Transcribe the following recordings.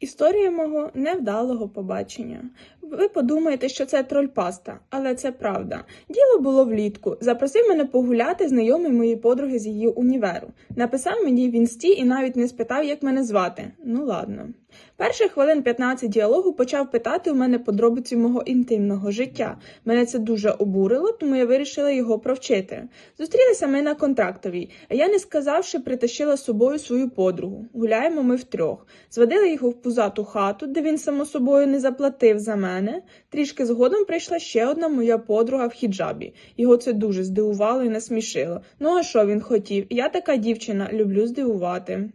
Історія мого невдалого побачення. Ви подумаєте, що це трольпаста, але це правда. Діло було влітку. Запросив мене погуляти знайомий моєї подруги з її універу. Написав мені в інсті і навіть не спитав, як мене звати. Ну ладно. Перших хвилин 15 діалогу почав питати у мене подробиці мого інтимного життя. Мене це дуже обурило, тому я вирішила його провчити. Зустрілися ми на контрактовій, а я, не сказавши, притащила з собою свою подругу. Гуляємо ми втрьох. Зводили його в пузату хату, де він само собою не заплатив за мене. Трішки згодом прийшла ще одна моя подруга в хіджабі. Його це дуже здивувало і насмішило. Ну а що він хотів? Я така дівчина, люблю здивувати.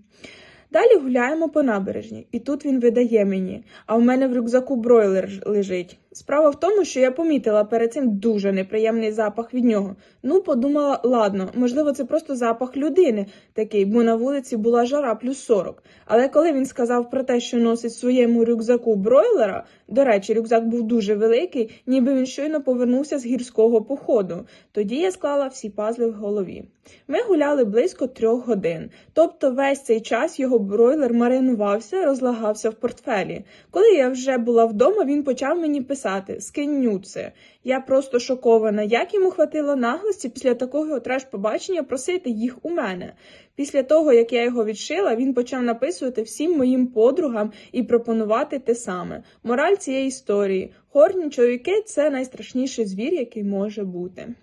Далі гуляємо по набережні, і тут він видає мені, а в мене в рюкзаку бройлер лежить. Справа в тому, що я помітила перед цим дуже неприємний запах від нього. Ну, подумала, ладно, можливо, це просто запах людини такий, бо на вулиці була жара плюс 40. Але коли він сказав про те, що носить своєму рюкзаку бройлера, до речі, рюкзак був дуже великий, ніби він щойно повернувся з гірського походу. Тоді я склала всі пазли в голові. Ми гуляли близько трьох годин, тобто весь цей час його бройлер маринувався, розлагався в портфелі. Коли я вже була вдома, він почав мені писати «скинь скинюце. Я просто шокована, як йому хватило наглості після такого треш-побачення просити їх у мене. Після того, як я його відшила, він почав написувати всім моїм подругам і пропонувати те саме. Мораль цієї історії: хорні чоловіки це найстрашніший звір, який може бути.